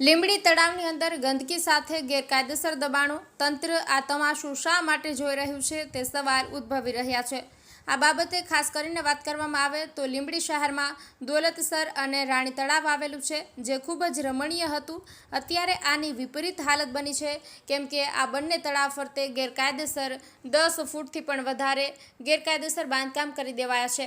લીંબડી તળાવની અંદર ગંદકી સાથે ગેરકાયદેસર દબાણો. તંત્ર આ તમાશો શા માટે જોઈ રહ્યું છે તે સવાલ ઉદ્ભવી રહ્યા છે. આ બાબતે ખાસ કરીને વાત કરવામાં આવે તો લીંબડી શહેરમાં દોલતસર અને રાણી તળાવ આવેલું છે, જે ખૂબ જ રમણીય હતું. અત્યારે આની વિપરીત હાલત બની છે, કેમ કે આ બંને તળાવ ફરતે ગેરકાયદેસર દસ ફૂટથી પણ વધારે ગેરકાયદેસર બાંધકામ કરી દેવાયા છે.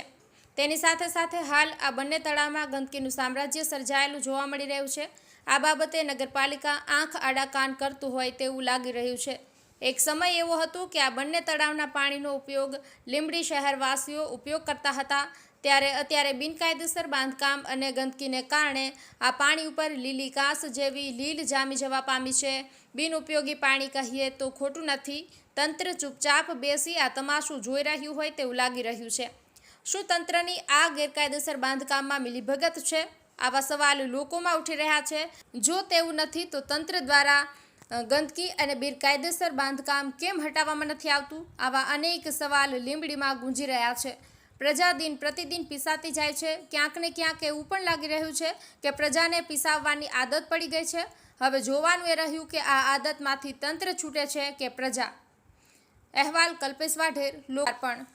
તેની સાથે સાથે હાલ આ બંને તળાવમાં ગંદકીનું સામ્રાજ્ય સર્જાયેલું જોવા મળી રહ્યું છે. આ બાબતે નગરપાલિકા આંખ આડા કાન કરતું હોય તેવું લાગી રહ્યું છે. એક સમય એવો હતો કે આ બંને તળાવના પાણીનો ઉપયોગ લીંબડી શહેરવાસીઓ ઉપયોગ કરતા હતા. ત્યારે અત્યારે બિનકાયદેસર બાંધકામ અને ગંદકીને કારણે આ પાણી ઉપર લીલી કાંસ જેવી લીલ જામી જવા પામી છે. બિનઉપયોગી પાણી કહીએ તો ખોટું નથી. તંત્ર ચૂપચાપ બેસી આ તમાશું જોઈ રહ્યું હોય તેવું લાગી રહ્યું છે. શું તંત્રની આ ગેરકાયદેસર બાંધકામમાં મિલીભગત છે? આવા સવાલ લોકોમાં ઉઠી રહ્યા છે. જો તેવું નથી, તો તંત્ર દ્વારા ગંદકી અને બિરકાયદેસર બાંધકામ કેમ હટાવવામાં નથી આવતું? આવા અનેક સવાલ લીંબડીમાં ગુંજી રહ્યા છે. પ્રજા દિન પ્રતિદિન પીસાતી જાય છે. ક્યાંક ને ક્યાંક એવું પણ લાગી રહ્યું છે કે પ્રજાને પીસાવવાની આદત પડી ગઈ છે. હવે જોવાનું એ રહ્યું કે આ આદતમાંથી તંત્ર છૂટે છે કે પ્રજા? અહેવાલ કલ્પેશ વાઢેર લોકાર્પણ